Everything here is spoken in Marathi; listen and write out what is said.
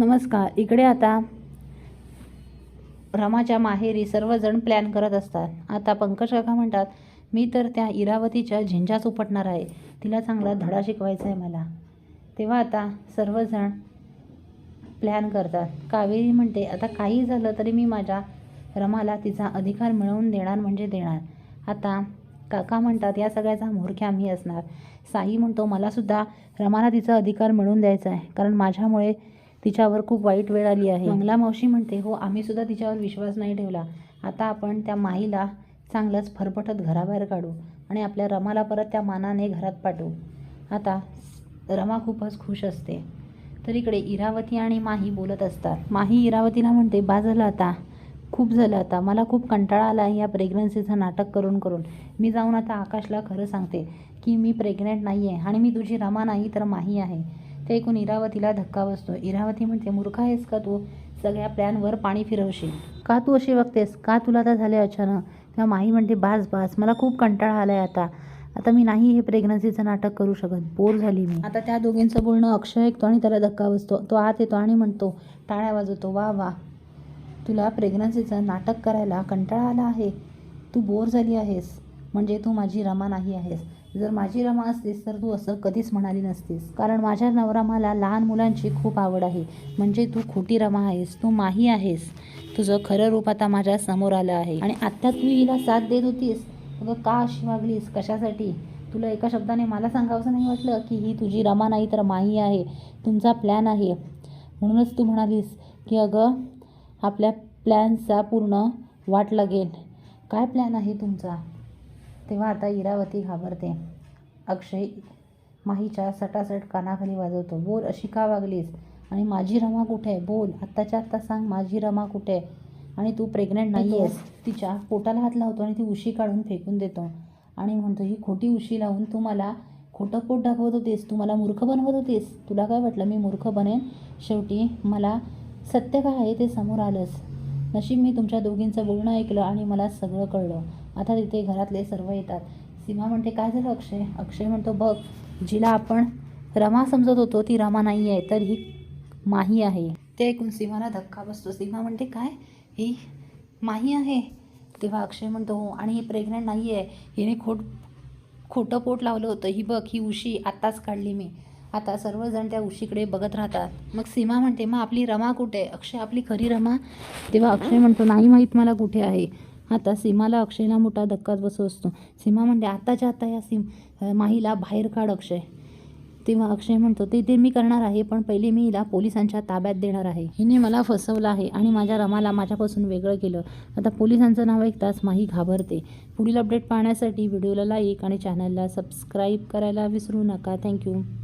नमस्कार इकडे आता रमाच्या माहेरी सर्वजण प्लॅन करत असतात. आता पंकज काका म्हणतात मी तर त्या इरावतीच्या झिंजाच उपटणार आहे. तिला चांगला धडा शिकवायचा आहे मला. तेव्हा आता सर्वजण प्लॅन करतात. कावेरी म्हणते आता काही झालं तरी मी माझ्या रमाला तिचा अधिकार मिळवून देणार म्हणजे देणार. आता काका म्हणतात या सगळ्याचा म्होरक्या मी असणार. साई म्हणतो मलासुद्धा रमाला तिचा अधिकार मिळवून द्यायचा आहे. कारण माझ्यामुळे तिच्यावर खूप वाईट वेळ आली आहे. मंगला मावशी म्हणते हो आम्ही सुद्धा तिच्यावर विश्वास नाही ठेवला. आता आपण त्या माईला चांगलंच फरफटत घराबाहेर काढू आणि आपल्या रमाला परत त्या मानाने घरात पाठवू. आता रमा खूपच खुश असते. तर इकडे इरावती आणि माही बोलत असतात. माही इरावतीला म्हणते बा झालं आता. खूप झालं आता. मला खूप कंटाळा आला आहे या प्रेग्नन्सीचं नाटक करून करून. मी जाऊन आता आकाशला खरं सांगते की मी प्रेग्नेंट नाही आहे आणि मी तुझी रमा नाही तर माही आहे. ते ऐकून इरावतीला धक्का बसतो इरावती म्हणते मूर्ख आहेस का तू? सगळ्या प्लॅनवर पाणी फिरवशील. का तू अशी बघतेस? का तुला तर झाले अचानक? तेव्हा माही म्हणते बास बास मला खूप कंटाळा आला आहे आता. आता मी नाही हे प्रेग्नन्सीचं नाटक करू शकत. बोर झाली मी. आता त्या दोघींचं बोलणं अक्षय ऐकतो आणि त्याला धक्का बसतो. तो आत येतो आणि म्हणतो टाळ्या वाजवतो. वा वा. तुला प्रेग्नन्सीचं नाटक करायला कंटाळा आला आहे? तू बोर झाली आहेस. म्हणजे तू माझी रमा नाही आहेस. जर माझी रमा असतीस तर तू असं कधीच म्हणाली नसतीस. कारण माझ्या नवरमाला लहान मुलांची खूप आवड आहे. म्हणजे तू खोटी रमा आहेस. तू माही आहेस. तुझं खरं रूप आता माझ्यासमोर आलं आहे. आणि आत्ता तू हिला साथ देत होतीस. अगं का अशी वागलीस? कशासाठी? तुला एका शब्दाने मला सांगावंसं नाही वाटलं की ही तुझी रमा नाही तर माही आहे. तुमचा प्लॅन आहे. म्हणूनच तू म्हणालीस की अगं आपल्या प्लॅनचा पूर्ण वाट लागेल. काय प्लॅन आहे तुमचा? तेव्हा आता इरावती घाबरते. अक्षय माहीच्या सटासट कानाखाली वाजवतो बोल अशी का वागलीस. आणि माझी रमा कुठे? आहे बोल. आत्ताच्या आत्ता सांग माझी रमा कुठे? आहे आणि तू प्रेग्नेंट नाही आहेस तिच्या पोटाला हात लावतो आणि ती उशी काढून फेकून देतो. आणि म्हणतो ही खोटी उशी लावून तू मला खोटं पोट दाखवत होतीस. तू मला मूर्ख बनवत होतीस. तुला काय वाटलं मी मूर्ख बनेन? शेवटी मला सत्य काय आहे ते समोर आलंच नशीब मी तुमच्या दोघींचं बोलणं ऐकलं आणि मला सगळं कळलं. आता तिथे घरातले सर्व येतात. सीमा म्हणते काय झालं अक्षय? अक्षय म्हणतो बघ जिला आपण रमा समजत होतो ती रमा नाही आहे तर ही माही आहे. ते ऐकून सीमाला धक्का बसतो. सीमा म्हणते काय? ही माही आहे? तेव्हा अक्षय म्हणतो हो आणि ही प्रेग्नंट नाही आहे. हिने खोट खोटं पोट लावलं होतं. ही बघ ही उशी आत्ताच काढली मी. आता सर्वजण त्या उशीकडे बघत राहतात. मग सीमा म्हणते मग आपली रमा कुठे? आहे अक्षय आपली खरी रमा? तेव्हा अक्षय म्हणतो नाही माहीत मला कुठे आहे. आता सीमाला अक्षयला मोठा धक्काच बसू असतो. सीमा म्हणते आत्ताच्या आता या सीम माहीला बाहेर काढ अक्षय. तेव्हा अक्षय म्हणतो ते ते मी करणार आहे पण पहिले मी हिला पोलिसांच्या ताब्यात देणार आहे. हिने मला फसवलं आहे आणि माझ्या रमाला माझ्यापासून वेगळं केलं. आता पोलिसांचं नाव ऐकताच माही घाबरते. पुढील अपडेट पाहण्यासाठी व्हिडिओला लाईक आणि चॅनलला सबस्क्राईब करायला विसरू नका. थँक्यू